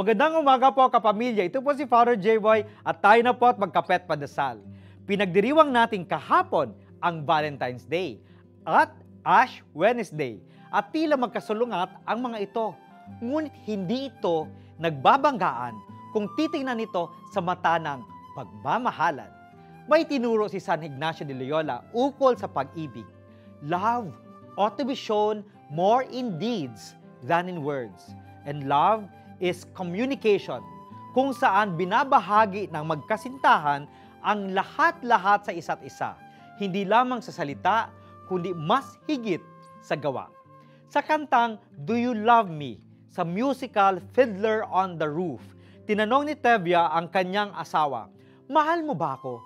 Magandang umaga po kapamilya. Ito po si Father J-Boy at tayo na po at magkapet padasal. Pinagdiriwang natin kahapon ang Valentine's Day at Ash Wednesday at tila magkasulungat ang mga ito. Ngunit hindi ito nagbabanggaan kung titingnan ito sa mata ng pagmamahalan. May tinuro si San Ignacio de Loyola ukol sa pag-ibig. Love ought to be shown more in deeds than in words. And love is communication, kung saan binabahagi ng magkasintahan ang lahat-lahat sa isa't isa, hindi lamang sa salita, kundi mas higit sa gawa. Sa kantang Do You Love Me sa musical Fiddler on the Roof, tinanong ni Tevya ang kanyang asawa, Mahal mo ba ako?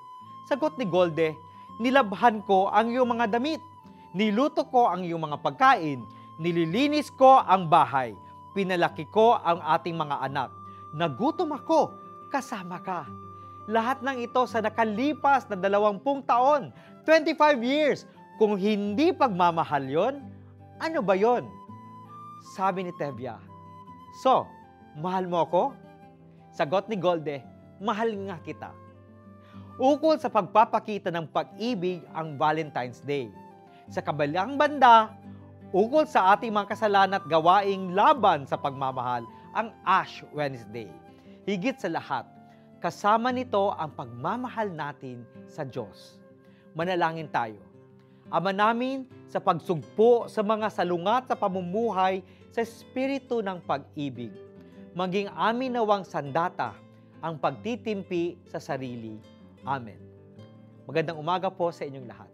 Sagot ni Golde, Nilabhan ko ang iyong mga damit, niluto ko ang iyong mga pagkain, nililinis ko ang bahay, pinalaki ko ang ating mga anak, nagutom ako, kasama ka. Lahat ng ito sa nakalipas na dalawampung taon, 25 years. Kung hindi pagmamahal yon, ano ba yon? Sabi ni Tevya, So, mahal mo ako? Sagot ni Golde, mahal nga kita. Ukol sa pagpapakita ng pag-ibig ang Valentine's Day. Sa kabilang banda, ukol sa ating mga kasalanan at gawaing laban sa pagmamahal, ang Ash Wednesday. Higit sa lahat, kasama nito ang pagmamahal natin sa Diyos. Manalangin tayo. Ama namin, sa pagsugpo sa mga salungat sa pamumuhay sa espiritu ng pag-ibig, maging amin nawang sandata ang pagtitimpi sa sarili. Amen. Magandang umaga po sa inyong lahat.